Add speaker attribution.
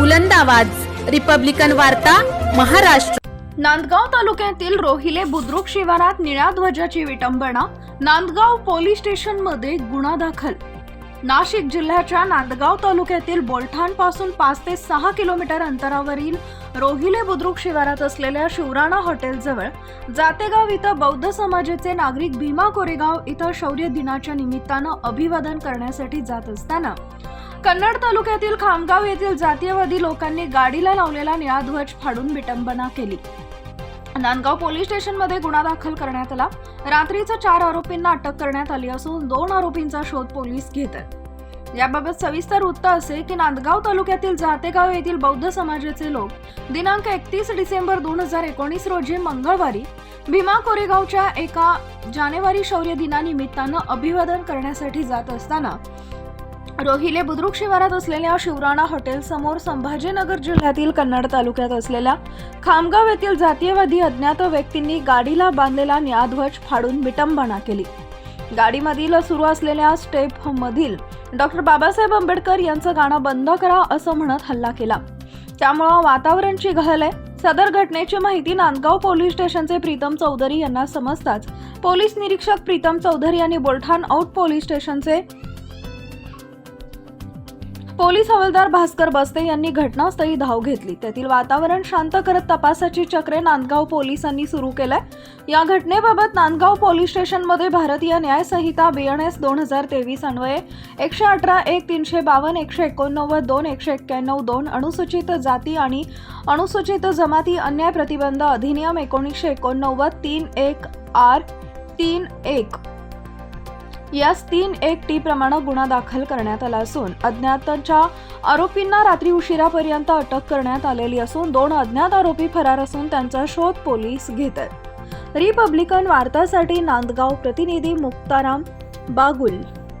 Speaker 1: बुलंद आवाज. रिपब्लिकन वार्ता महाराष्ट्र.
Speaker 2: नांदगाव तालुक्यातील रोहिले बुद्रुक शिवारात निळ्या ध्वजाची विटंबना नांदगाव पोलीस स्टेशनमध्ये गुन्हा दाखल. नाशिक जिल्ह्याच्या नांदगाव तालुक्यातील बोलठाणपासून पाच ते सहा किलोमीटर अंतरावरील रोहिले बुद्रुक शिवारात असलेल्या शिवराणा हॉटेलजवळ जातेगाव इथं बौद्ध समाजाचे नागरिक भीमा कोरेगाव इथं शौर्य दिनाच्या निमित्तानं अभिवादन करण्यासाठी जात असताना कन्नड तालुक्यातील खामगाव येथील जातीयवादी लोकांनी गाडीला लावलेला निळा ध्वज फाडून विटंबना केली. नांदगाव पोलीस स्टेशनमध्ये गुन्हा दाखल करण्यात आला. रात्रीचं चार आरोपींना अटक करण्यात आली असून दोन आरोपींचा शोध पोलीस घेत आहेत. याबाबत सविस्तर वृत्त असे की नांदगाव तालुक्यातील जातेगाव येथील बौद्ध समाजाचे लोक दिनांक एकतीस डिसेंबर दोन हजार एकोणीस रोजी मंगळवारी भीमा कोरेगावच्या एका जानेवारी शौर्य दिनानिमित्तानं अभिवादन करण्यासाठी जात असताना रोहिले बुद्रुक शिवारात असलेल्या शिवराणा हॉटेल समोर संभाजीनगर जिल्ह्यातील कन्नड तालुक्यात असलेल्या खामगाव येथील जातीयवादी अज्ञात व्यक्तींनी गाडीला बांधलेला न्याध्वज फाडून विटंबना केली. गाडीमधील सुरू असलेल्या स्टेप मधील डॉक्टर बाबासाहेब आंबेडकर यांचं गाणं बंद करा असं म्हणत हल्ला केला. त्यामुळं वातावरण चिघळले सदर घटनेची माहिती नांदगाव पोलीस स्टेशनचे प्रीतम चौधरी यांना समजताच पोलीस निरीक्षक प्रीतम चौधरी यांनी बोलठाण आउट पोलीस स्टेशनचे पोलीस हवालदार भास्कर बस्ते यांनी घटनास्थळी धाव घेतली. तेथील वातावरण शांत करत तपासाची चक्रे नांदगाव पोलिसांनी सुरू केलंय. या घटनेबाबत नांदगाव पोलीस स्टेशनमध्ये भारतीय न्याय संहिता एस दोन हजार तेवीस अन्वये एकशे अठरा एक तीनशे बावन्न एकशे एकोणनव्वद दोन एकशे एक्क्याण्णव दोन अनुसूचित जाती आणि अनुसूचित जमाती अन्याय प्रतिबंध अधिनियम एकोणीसशे एकोणनव्वद तीन एक आर तीन एक यास तीन एक टी प्रमाणे गुन्हा दाखल करण्यात आला असून अज्ञातांच्या आरोपींना रात्री उशिरापर्यंत अटक करण्यात आलेली असून दोन अज्ञात आरोपी फरार असून त्यांचा शोध पोलीस घेत आहेत. रिपब्लिकन वार्तासाठी नांदगाव प्रतिनिधी मुक्ताराम बागुल.